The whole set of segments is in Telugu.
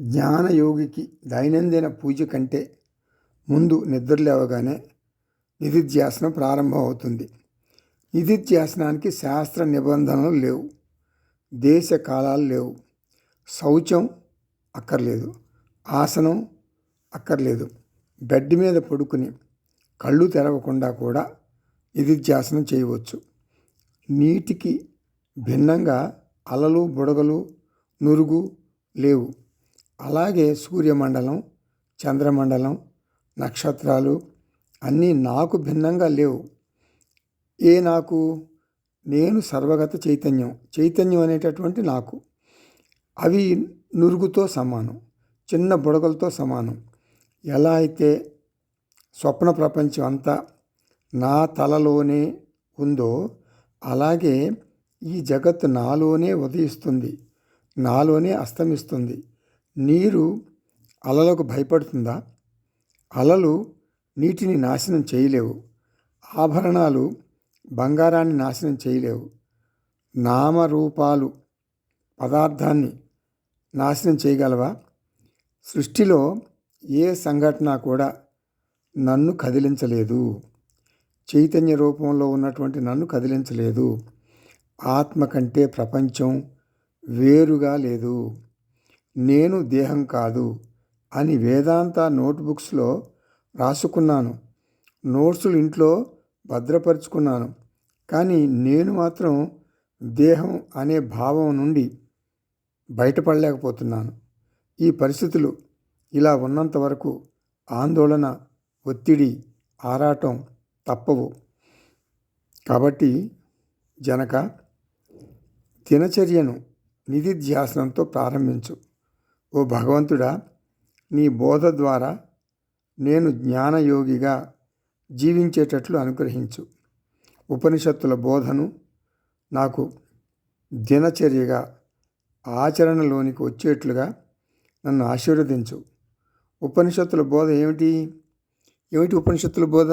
జ్ఞానయోగికి దైనందిన పూజ కంటే ముందు నిద్రలేవగానే నిధిధ్యాసనం ప్రారంభం అవుతుంది నిధిధ్యాసనానికి శాస్త్ర నిబంధనలు లేవు. దేశ కాలాలు లేవు. శౌచం అక్కర్లేదు. ఆసనం అక్కర్లేదు. బెడ్ మీద పడుకుని కళ్ళు తెరవకుండా కూడా నిధిధ్యాసనం చేయవచ్చు. నీటికి భిన్నంగా అలలు బుడగలు నురుగు లేవు. అలాగే సూర్యమండలం చంద్రమండలం నక్షత్రాలు అన్నీ నాకు భిన్నంగా లేవు. ఏ నాకు? నేను సర్వగత చైతన్యం. చైతన్యం అనేటటువంటి నాకు. అవి నురుగుతో సమానం. చిన్న బుడగలతో సమానం. ఎలా అయితే స్వప్న ప్రపంచం అంతా నా తలలోనే ఉందో అలాగే ఈ జగత్తు నాలోనే ఉదయిస్తుంది. నాలోనే అస్తమిస్తుంది. నీరు అలలకు భయపడుతుందా? అలలు నీటిని నాశనం చేయలేవు. ఆభరణాలు బంగారాన్ని నాశనం చేయలేవు. నామరూపాలు పదార్థాన్ని నాశనం చేయగలవా? సృష్టిలో ఏ సంఘటన కూడా నన్ను కదిలించలేదు. చైతన్య రూపంలో ఉన్నటువంటి నన్ను కదిలించలేదు. ఆత్మ కంటే ప్రపంచం వేరుగా లేదు. నేను దేహం కాదు అని వేదాంత నోట్బుక్స్లో రాసుకున్నాను. నోట్సులు ఇంట్లో భద్రపరుచుకున్నాను. కానీ నేను మాత్రం దేహం అనే భావం నుండి బయటపడలేకపోతున్నాను. ఈ పరిస్థితులు ఇలా ఉన్నంత వరకు ఆందోళన ఒత్తిడి ఆరాటం తప్పవు. కాబట్టి జనక దినచర్యను నిధిధ్యాసనంతో ప్రారంభించు. ఓ భగవంతుడా నీ బోధ ద్వారా నేను జ్ఞానయోగిగా జీవించేటట్లు అనుగ్రహించు. ఉపనిషత్తుల బోధను నాకు దినచర్యగా ఆచరణలోనికి వచ్చేట్లుగా నన్ను ఆశీర్వదించు. ఉపనిషత్తుల బోధ ఏమిటి? ఏమిటి ఉపనిషత్తుల బోధ?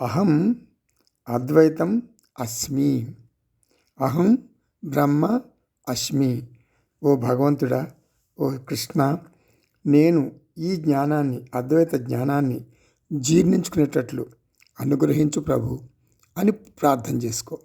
అహం అద్వైతం అస్మి. అహం బ్రహ్మ అస్మి. ఓ భగవంతుడా ఓ కృష్ణ నేను ఈ జ్ఞానాన్ని అద్వైత జ్ఞానాన్ని జీర్ణించుకునేటట్లు అనుగ్రహించు ప్రభు అని ప్రార్థన చేసుకో.